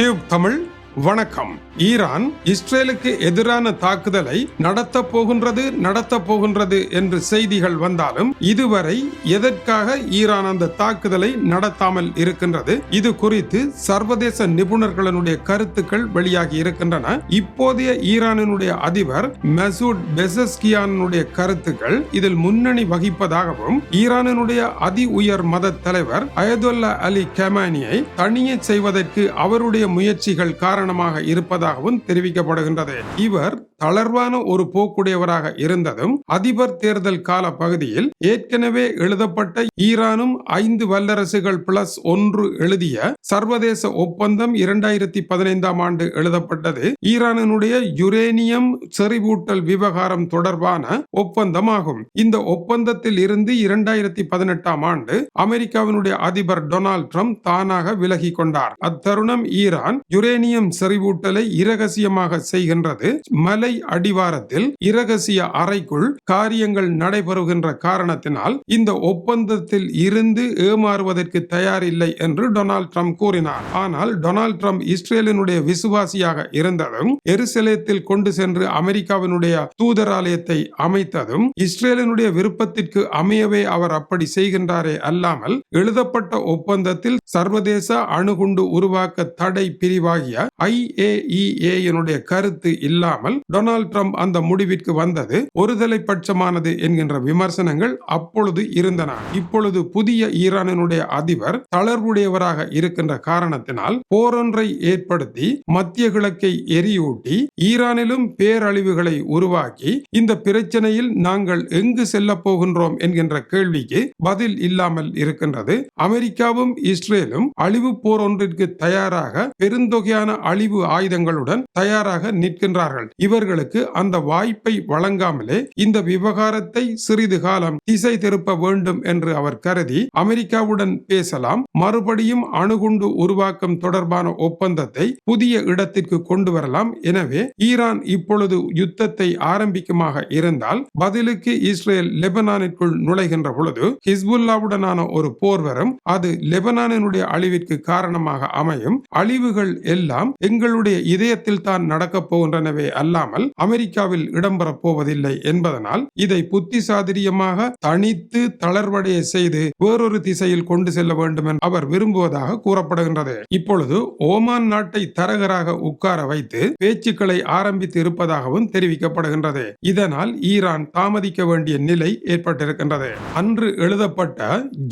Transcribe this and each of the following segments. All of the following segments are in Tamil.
대업함을 வணக்கம். ஈரான் இஸ்ரேலுக்கு எதிரான தாக்குதலை நடத்த போகின்றது நடத்த போகின்றது என்று செய்திகள் வந்தாலும் இதுவரை எதற்காக ஈரான் அந்த தாக்குதலை நடத்தாமல் இருக்கின்றது? இது குறித்து சர்வதேச நிபுணர்களுடைய கருத்துக்கள் வெளியாகி இருக்கின்றன. இப்போதைய ஈரானினுடைய அதிபர் மெசூட் பெசஸ்கியானுடைய கருத்துக்கள் இதில் முன்னணி வகிப்பதாகவும் ஈரானினுடைய அதி உயர் மத தலைவர் அயதுல்லா அலி கெமானியை தனியே செய்வதற்கு அவருடைய முயற்சிகள் காரணமாக இருப்பதாகவும் தெரிவிக்கப்படுகின்றது. இவர் தளர்வான ஒரு போக்குடையவராக இருந்ததும் அதிபர் தேர்தல் கால பகுதியில் ஏற்கனவே எழுதப்பட்ட ஈரானும் ஐந்து வல்லரசுகள் பிளஸ் ஒன்று எழுதிய சர்வதேச ஒப்பந்தம் இரண்டாயிரத்தி பதினைந்தாம் ஆண்டு எழுதப்பட்டது. ஈரானினுடைய யுரேனியம் செறிவூட்டல் விவகாரம் தொடர்பான ஒப்பந்தமாகும். இந்த ஒப்பந்தத்தில் இருந்து இரண்டாயிரத்தி பதினெட்டாம் ஆண்டு அமெரிக்காவினுடைய அதிபர் டொனால்ட் ட்ரம்ப் தானாக விலகி கொண்டார். அத்தருணம் ஈரான் யுரேனியம் செறிவூட்டலை இரகசியமாக செய்கின்றது. மலை அடிவாரத்தில் இரகசிய அறைக்குள் காரியங்கள் நடைபெறுகின்ற காரணத்தினால் இந்த ஒப்பந்தத்தில் இருந்து ஏமாறுவதற்கு தயாரில்லை என்று டொனால்ட் ட்ரம்ப் கூறினார். ஆனால் டொனால்ட் ட்ரம்ப் இஸ்ரேலினுடைய விசுவாசியாக இருந்ததும் எருசலேத்தில் கொண்டு சென்று அமெரிக்காவினுடைய தூதராலயத்தை அமைத்ததும் இஸ்ரேலினுடைய விருப்பத்திற்கு அமையவே அவர் அப்படி செய்கின்றாரே அல்லாமல் எழுதப்பட்ட ஒப்பந்தத்தில் சர்வதேச அணுகுண்டு உருவாக்க தடை பிரிவாகிய ஐஏஇஏனுடைய கருத்து இல்லாமல் டொனால்ட் ட்ரம்ப் அந்த முடிவிற்கு வந்தது ஒருதலை பட்சமானது என்கின்ற விமர்சனங்கள் அப்பொழுது இருந்தன. இப்பொழுது புதிய ஈரானினுடைய அதிபர் தளர்வுடையவராக இருக்கின்ற காரணத்தினால் போரொன்றை ஏற்படுத்தி மத்திய கிழக்கை எரியூட்டி ஈரானிலும் பேரழிவுகளை உருவாக்கி இந்த பிரச்சனையில் நாங்கள் எங்கு செல்ல போகின்றோம் என்கின்ற கேள்விக்கு பதில் இல்லாமல் இருக்கின்றது. அமெரிக்காவும் இஸ்ரேலும் அழிவு போர் ஒன்றிற்கு தயாராக பெருந்தொகையான அழிவு ஆயுதங்களுடன் தயாராக நிற்கின்றார்கள். இவர்கள் அவர்களுக்கு அந்த வாய்ப்பை வழங்காமலே இந்த விவகாரத்தை சிறிது காலம் திசை திருப்ப வேண்டும் என்று அவர் கருதி அமெரிக்காவுடன் பேசலாம். மறுபடியும் அணுகுண்டு உருவாக்கம் தொடர்பான ஒப்பந்தத்தை புதிய இடத்திற்கு கொண்டு வரலாம். எனவே ஈரான் இப்பொழுது யுத்தத்தை ஆரம்பிக்குமாக இருந்தால் பதிலுக்கு இஸ்ரேல் லெபனானிற்குள் நுழைகின்ற பொழுது ஹிஸ்புல்லாவுடனான ஒரு போர் வரும் அது லெபனானினுடைய அழிவிற்கு காரணமாக அமையும். அழிவுகள் எல்லாம் எங்களுடைய இதயத்தில் தான் நடக்கப் போகின்றனவே அல்லாமல் ஆனால் அமெரிக்காவில் இடம்பெறப் போவதில்லை என்பதனால் இதை புத்திசாதிரியமாக தனித்து தளர்வடைய செய்து வேறொரு திசையில் கொண்டு செல்ல வேண்டும் என அவர் விரும்புவதாக கூறப்படுகின்றது. இப்பொழுது ஓமான் நாட்டை தரகராக உட்கார வைத்து பேச்சுக்களை ஆரம்பித்து இருப்பதாகவும் தெரிவிக்கப்படுகின்றது. இதனால் ஈரான் தாமதிக்க வேண்டிய நிலை ஏற்பட்டிருக்கின்றது. அன்று எழுதப்பட்ட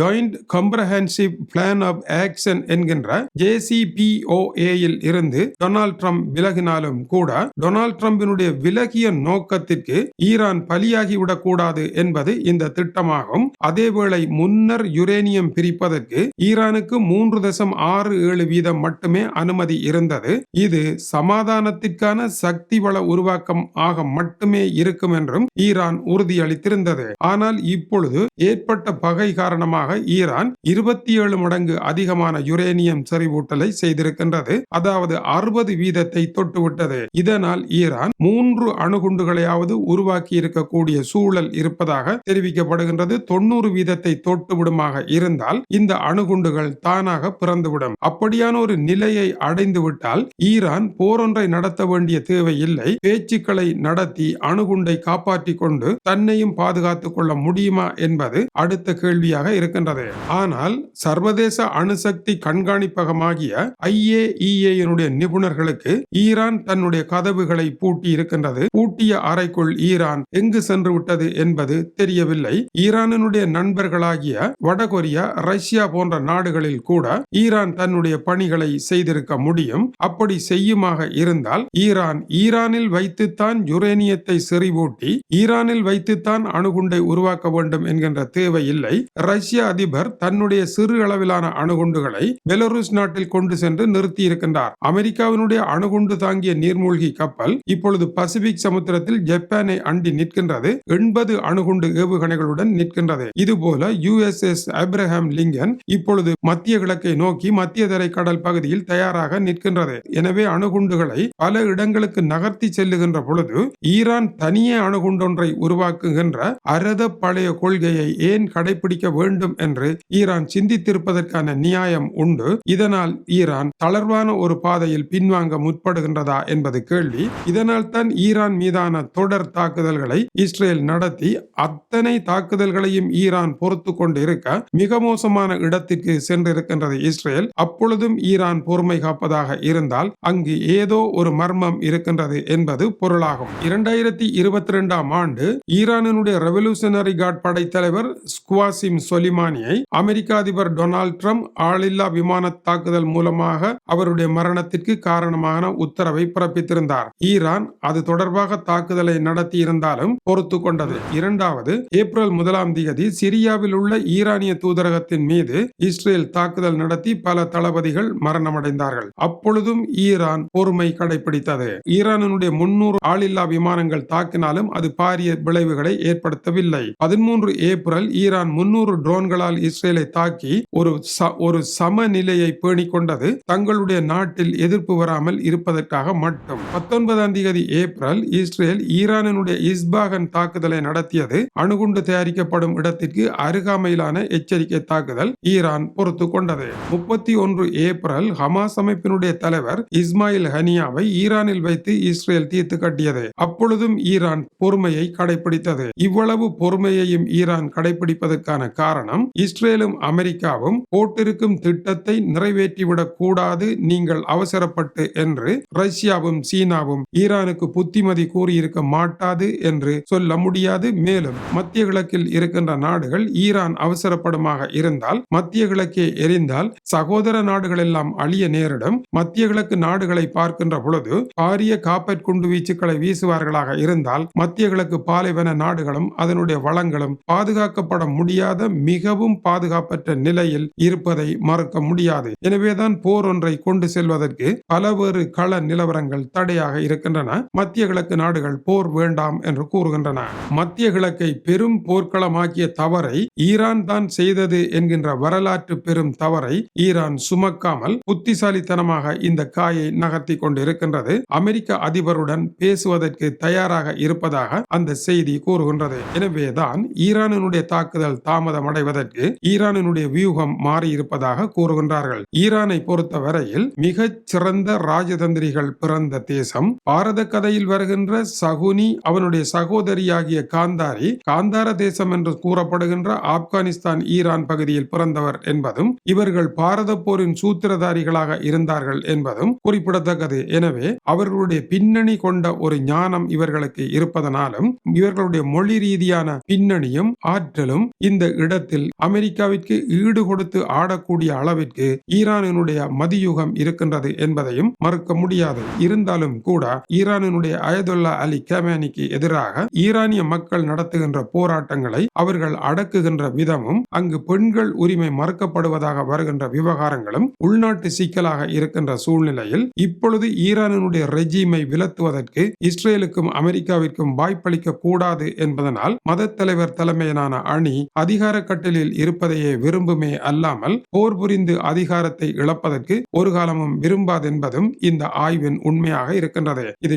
joint comprehensive plan of action என்கின்ற ஜேசிபிஓஏ இருந்து டொனால்ட் ட்ரம்ப் விலகினாலும் கூட டொனால்ட் ட்ரம்பினுடைய விலகிய நோக்கத்திற்கு ஈரான் பலியாகிவிடக் கூடாது என்பது இந்த திட்டமாகும். அதேவேளை முன்னர் யுரேனியம் பிரிப்பதற்கு ஈரானுக்கு மூன்று தசம் ஆறு ஏழு வீதம் மட்டுமே அனுமதி இருந்தது. இது சமாதானத்திற்கான சக்தி வள உருவாக்கம் ஆக மட்டுமே இருக்கும் என்றும் ஈரான் உறுதியளித்திருந்தது. ஆனால் இப்பொழுது ஏற்பட்ட பகை காரணமாக ஈரான் இருபத்தி ஏழு மடங்கு அதிகமான யுரேனியம் செறிவூட்டலை செய்திருக்கின்றது. அதாவது அறுபது வீதத்தை தொட்டுவிட்டது. இதனால் ஈரான் மூன்று அணுகுண்டுகளையாவது உருவாக்கி இருக்கக்கூடிய சூழல் இருப்பதாக தெரிவிக்கப்படுகின்றது. தொண்ணூறு வீதத்தை தொட்டுவிடுமாக இருந்தால் இந்த அணுகுண்டுகள் தானாக பிறந்துவிடும். அப்படியான ஒரு நிலையை அடைந்துவிட்டால் ஈரான் போரொன்றை நடத்த வேண்டிய தேவை இல்லை பேச்சுக்களை நடத்தி அணுகுண்டை காப்பாற்றிக் கொண்டு தன்னையும் பாதுகாத்துக் கொள்ள முடியுமா என்பது அடுத்த கேள்வியாக இருக்கின்றது. ஆனால் சர்வதேச அணுசக்தி கண்காணிப்பகமாகிய ஐஏஇஏனுடைய நிபுணர்களுக்கு ஈரான் தன்னுடைய கதவுகளை பூட்டி இருக்கின்றது. பூட்டிய அறைக்குள் ஈரான் எங்கு சென்று விட்டது என்பது தெரியவில்லை. ஈரானினுடைய நண்பர்களாகிய வடகொரியா ரஷ்யா போன்ற நாடுகளில் கூட ஈரான் தன்னுடைய பணிகளை செய்திருக்க முடியும். அப்படி செய்யுமாக இருந்தால் ஈரான் ஈரானில் வைத்துத்தான் யுரேனியத்தை செறிவூட்டி ஈரானில் வைத்துத்தான் அணுகுண்டை உருவாக்க வேண்டும் என்கின்ற தேவை இல்லை ரஷ்ய அதிபர் தன்னுடைய சிறு அளவிலான அணுகுண்டுகளை பெலருஸ் நாட்டில் கொண்டு சென்று நிறுத்தியிருக்கின்றார். அமெரிக்காவினுடைய அணுகுண்டு தாங்கிய நீர்மூழ்கி கப்பல் இப்பொழுது இப்பொழுது பசிபிக் சமுத்திரத்தில் ஜப்பானை அண்டி நிற்கின்றது. எண்பது அணுகுண்டு ஏவுகணைகளுடன் நிற்கின்றது. இதுபோல யுஎஸ்எஸ் அப்ரஹாம் லிங்கன் இப்பொழுது மத்திய கிழக்கை நோக்கி மத்திய தரை கடல் பகுதியில் தயாராக நிற்கின்றது. எனவே அணுகுண்டுகளை பல இடங்களுக்கு நகர்த்தி செல்லுகின்ற பொழுது ஈரான் தனியே அணுகுண்டொன்றை உருவாக்குகின்ற அரத பழைய கொள்கையை ஏன் கடைபிடிக்க வேண்டும் என்று ஈரான் சிந்தித்திருப்பதற்கான நியாயம் உண்டு. இதனால் ஈரான் தளர்வான ஒரு பாதையில் பின்வாங்க முற்படுகின்றதா என்பது கேள்வி. இதனால் தான் ஈரான் மீதான தொடர் தாக்குதல்களை இஸ்ரேல் நடத்தி அத்தனை தாக்குதல்களையும் ஈரான் பொறுத்து கொண்டு இருக்க மிக மோசமான இடத்திற்கு சென்றிருக்கின்றது இஸ்ரேல். அப்பொழுதும் ஈரான் பொறுமை காப்பதாக இருந்தால் அங்கு ஏதோ ஒரு மர்மம் இருக்கின்றது என்பது பொருளாகும். இரண்டாயிரத்தி இருபத்தி ரெண்டாம் ஆண்டு ஈரானினுடைய ரெவல்யூஷனரி கார்ட் படைத்தலைவர் ஸ்குவாசிம் சொலிமானியை அமெரிக்க அதிபர் டொனால்ட் ட்ரம்ப் ஆளில்லா விமான தாக்குதல் மூலமாக அவருடைய மரணத்திற்கு காரணமான உத்தரவை பிறப்பித்திருந்தார். ஈரான் அது தொடர்பாக தாக்குதலை நடத்தி இருந்தாலும் பொறுத்து கொண்டது. இரண்டாவது ஏப்ரல் முதலாம் தேதி சிரியாவில் உள்ள ஈரானிய தூதரகத்தின் மீது இஸ்ரேல் தாக்குதல் நடத்தி பல தளபதிகள் மரணமடைந்தார்கள். அப்பொழுதும் ஈரான் பொறுமை கடைபிடித்தது. ஈரானுடைய முன்னூறு ஆளில்லா விமானங்கள் தாக்கினாலும் அது பாரிய விளைவுகளை ஏற்படுத்தவில்லை. பதிமூன்று ஏப்ரல் ஈரான் முன்னூறு ட்ரோன்களால் இஸ்ரேலை தாக்கி ஒரு ச- ஒரு சமநிலையை பேணிக் கொண்டது தங்களுடைய நாட்டில் எதிர்ப்பு வராமல் இருப்பதற்காக மட்டும். பத்தொன்பதாம் தேதி ஏப்ரல் இஸ்ரேல் ஈரானினுடைய இஸ்பாகன் தாக்குதலை நடத்தியது அணுகுண்டு தயாரிக்கப்படும் இடத்திற்கு அருகாமையிலான எச்சரிக்கை தாக்குதல் ஈரான் பொறுத்து கொண்டது. முப்பத்தி ஒன்று ஏப்ரல் ஹமாஸ் அமைப்பினுடைய தலைவர் இஸ்மாயில் ஹனியாவை ஈரானில் வைத்து இஸ்ரேல் தீர்த்து கட்டியது. அப்பொழுதும் ஈரான் பொறுமையை கடைபிடித்தது இவ்வளவு பொறுமையையும் ஈரான் கடைபிடிப்பதற்கான காரணம் இஸ்ரேலும் அமெரிக்காவும் போட்டிருக்கும் திட்டத்தை நிறைவேற்றிவிடக் கூடாது நீங்கள் அவசரப்பட்டு என்று ரஷ்யாவும் சீனாவும் ஈரானுக்கு புத்திமதி கூறியிருக்க மாட்டாது என்று சொல்ல முடியாது. மேலும் மத்திய கிழக்கில் இருக்கின்ற நாடுகள் ஈரான் அவசரப்படமாக இருந்தால் மத்திய கிழக்கே எரிந்தால் சகோதர நாடுகள் எல்லாம் அழிய நேரிடும். மத்திய கிழக்கு நாடுகளை பார்க்கின்ற பொழுது பாரிய காப்பற் குண்டு வீச்சுக்களை வீசுவார்களாக இருந்தால் மத்திய கிழக்கு பாலைவன நாடுகளும் அதனுடைய வளங்களும் பாதுகாக்கப்பட முடியாத மிகவும் பாதுகாப்பற்ற நிலையில் இருப்பதை மறுக்க முடியாது. எனவேதான் போர் ஒன்றை கொண்டு செல்வதற்கு பலவேறு கள நிலவரங்கள் தடையாக இருக்கின்றன. மத்திய கிழக்கு நாடுகள் போர் வேண்டாம் என்று கூறுகின்றன. மத்திய கிழக்கை பெரும் போர்க்களமாக்கிய தவறை ஈரான் தான் செய்தது என்கின்ற வரலாற்று பெரும் தவறை ஈரான் சுமக்காமல் புத்திசாலித்தனமாக இந்த காயை நகர்த்தி கொண்டிருக்கின்றது. அமெரிக்க அதிபருடன் பேசுவதற்கு தயாராக இருப்பதாக அந்த செய்தி கூறுகின்றது. எனவேதான் ஈரானினுடைய தாக்குதல் தாமதம் அடைவதற்கு ஈரானினுடைய வியூகம் மாறியிருப்பதாக கூறுகின்றார்கள். ஈரானை பொறுத்தவரையில் மிகச் சிறந்த ராஜதந்திரிகள் பிறந்த தேசம் பாரத கதையில் வருகின்ற சகுனி அவனுடைய சகோதரியாகிய காந்தாரி காந்தார தேசம் என்று கூறப்படுகின்ற ஆப்கானிஸ்தான் ஈரான் பகுதியில் பிறந்தவர் என்பதும் இவர்கள் பாரத போரின் சூத்திரதாரிகளாக இருந்தார்கள் என்பதும் குறிப்பிடத்தக்கது. எனவே அவர்களுடைய பின்னணி கொண்ட ஒரு ஞானம் இவர்களுக்கு இருப்பதனாலும் இவர்களுடைய மொழி ரீதியான பின்னணியும் ஆற்றலும் இந்த இடத்தில் அமெரிக்காவிற்கு ஈடு கொடுத்து ஆடக்கூடிய அளவிற்கு ஈரானினுடைய மதியுகம் இருக்கின்றது என்பதையும் மறுக்க முடியாது. இருந்தாலும் கூட ஈரான் ஈரானினுடைய அயதுல்லா அலி கேமேனிக்கு எதிராக ஈரானிய மக்கள் நடத்துகின்ற போராட்டங்களை அவர்கள் அடக்குகின்ற விதமும் அங்கு பெண்கள் உரிமை மறுக்கப்படுவதாக வருகின்ற விவகாரங்களும் உள்நாட்டு சிக்கலாக இருக்கின்ற சூழ்நிலையில் இப்பொழுது ஈரானினுடைய ரெஜீமை விலத்துவதற்கு இஸ்ரேலுக்கும் அமெரிக்காவிற்கும் வாய்ப்பளிக்க கூடாது என்பதனால் மத தலைவர் தலைமையிலான அணி அதிகார கட்டலில் இருப்பதையே விரும்புமே அல்லாமல் போர் புரிந்து அதிகாரத்தை இழப்பதற்கு ஒரு காலமும் விரும்பாதென்பதும் இந்த ஆய்வின் உண்மையாக இருக்கின்றது. இது